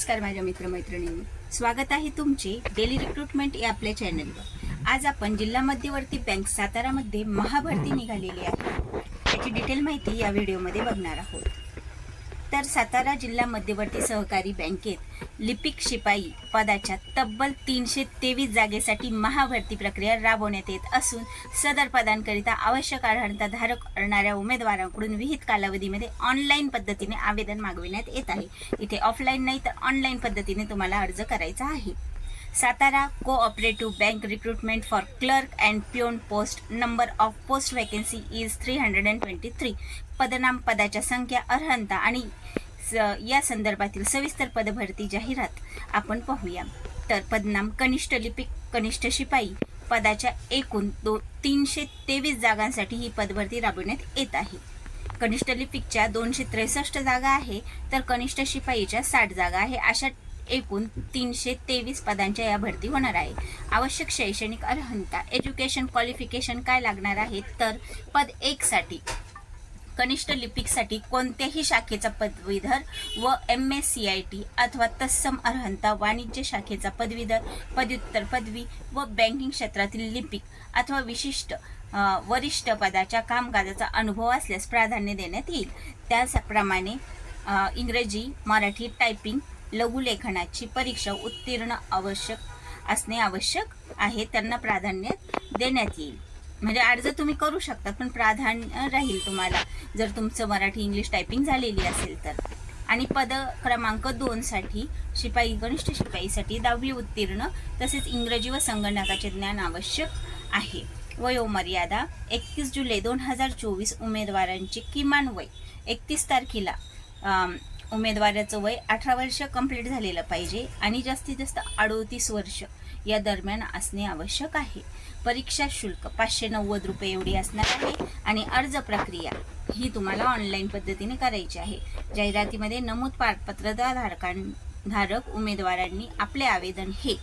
नमस्कार माझ्या मित्रमैत्रिणींनी. स्वागत आहे तुमचे डेली रिक्रुटमेंट या आपल्या चॅनलवर आज आपण जिल्हा मध्यवर्ती बँक सातारामध्ये महाभरती निघालेली आहे. त्याची डिटेल माहिती या व्हिडिओमध्ये बघणार आहोत. तर सातारा जिल्हा मध्यवर्ती सहकारी बँकेत लिपिक शिपाई पदाच्या तब्बल तीनशे तेवीस जागेसाठी महाभरती प्रक्रिया राबवण्यात येत असून सदर पदांकरिता आवश्यक अर्हता धारक करणाऱ्या उमेदवारांकडून विहित कालावधीमध्ये ऑनलाईन पद्धतीने आवेदन मागविण्यात येत आहे. इथे ऑफलाईन नाही तर ऑनलाईन पद्धतीने तुम्हाला अर्ज करायचा आहे. Satara cooperative bank recruitment for clerk and peon post number of post vacancy is three hundred and twenty three पदनाम पदाच्या संख्या अर्हंता आणि स- या संदर्भातील सविस्तर पदभरती जाहिरात आपण पाहूया. तर पदनाम कनिष्ठ लिपिक कनिष्ठ शिपाई. पदाच्या एकूण दो तीनशे तेवीस जागांसाठी ही पदभरती राबविण्यात येत आहे. कनिष्ठ लिपिकच्या दोनशे त्रेसष्ट जागा आहे तर कनिष्ठ शिपाईच्या साठ जागा आहे. अशा एकूण तीनशे तेवीस पदांच्या या भरती होणार आहे. आवश्यक शैक्षणिक अर्हता एज्युकेशन क्वालिफिकेशन काय लागणार आहे तर पद एकसाठी कनिष्ठ लिपिकसाठी कोणत्याही शाखेचा पदवीधर व M S C I T अथवा तत्सम अर्हंता वाणिज्य शाखेचा पदवीधर पदव्युत्तर पदवी व बँकिंग क्षेत्रातील लिपिक अथवा विशिष्ट वरिष्ठ पदाच्या कामकाजाचा अनुभव असल्यास प्राधान्य देण्यात येईल. त्याचप्रमाणे इंग्रजी मराठी टायपिंग लघुलेखनाची परीक्षा उत्तीर्ण आवश्यक असणे आवश्यक आहे त्यांना प्राधान्य देण्यात येईल. म्हणजे अर्ज तुम्ही करू शकता पण प्राधान्य राहील तुम्हाला. जर तुमचं मराठी इंग्लिश टायपिंग झालेली असेल तर. आणि पद क्रमांक दोनसाठी शिपाई कनिष्ठ शिपाईसाठी दहावी उत्तीर्ण तसेच इंग्रजी व संगणकाचे ज्ञान आवश्यक आहे. वयोमर्यादा एकतीस जुलै दोन हजार चोवीस उमेदवारांची किमान वय एकतीस तारखेला उमेदवाराचं वय अठरा वर्ष कंप्लीट झालेलं पाहिजे आणि जास्तीत जास्त अडोतीस वर्ष या दरम्यान असणे आवश्यक आहे. परीक्षा शुल्क पाचशे नव्वद रुपये एवढी असणार आहे आणि अर्ज प्रक्रिया ही तुम्हाला ऑनलाईन पद्धतीने करायची आहे. जाहिरातीमध्ये नमूद पारपत्रता धारकां धारक उमेदवारांनी आपले आवेदन हे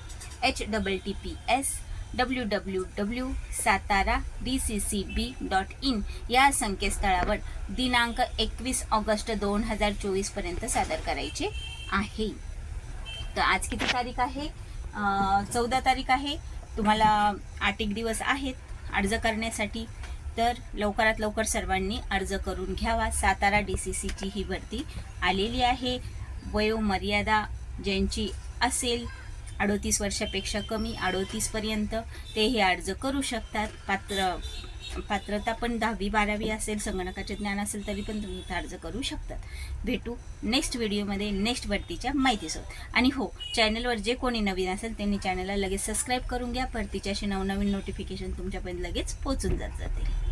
H double T P S W W W Satara D C C B dot in या संकेतस्थळावर दिनांक एकवीस ऑगस्ट दोन हजार चोवीसपर्यंत सादर करायचे आहे. तर आज किती तारीख आहे? चौदा तारीख आहे. तुम्हाला आठ एक दिवस आहेत अर्ज करण्यासाठी. तर लवकरात लवकर सर्वांनी अर्ज करून घ्यावा. सातारा डी सी सीची ही भरती आलेली आहे. वयोमर्यादा ज्यांची असेल अडोतीस वर्षापेक्षा कमी अडोतीसपर्यंत ते हे अर्ज करू शकतात. पात्र पात्रता पण दहावी बारावी असेल संगणकाचे ज्ञान असेल तरी पण तुम्ही इथं अर्ज करू शकतात. भेटू नेक्स्ट व्हिडिओमध्ये नेक्स्ट भरतीच्या माहितीसोबत. आणि हो चॅनलवर जे कोणी नवीन असेल त्यांनी चॅनलला लगेच सबस्क्राईब करून घ्या. भरतीच्या अशी नवनवीन नोटिफिकेशन तुमच्यापर्यंत लगेच पोचून जात जातील.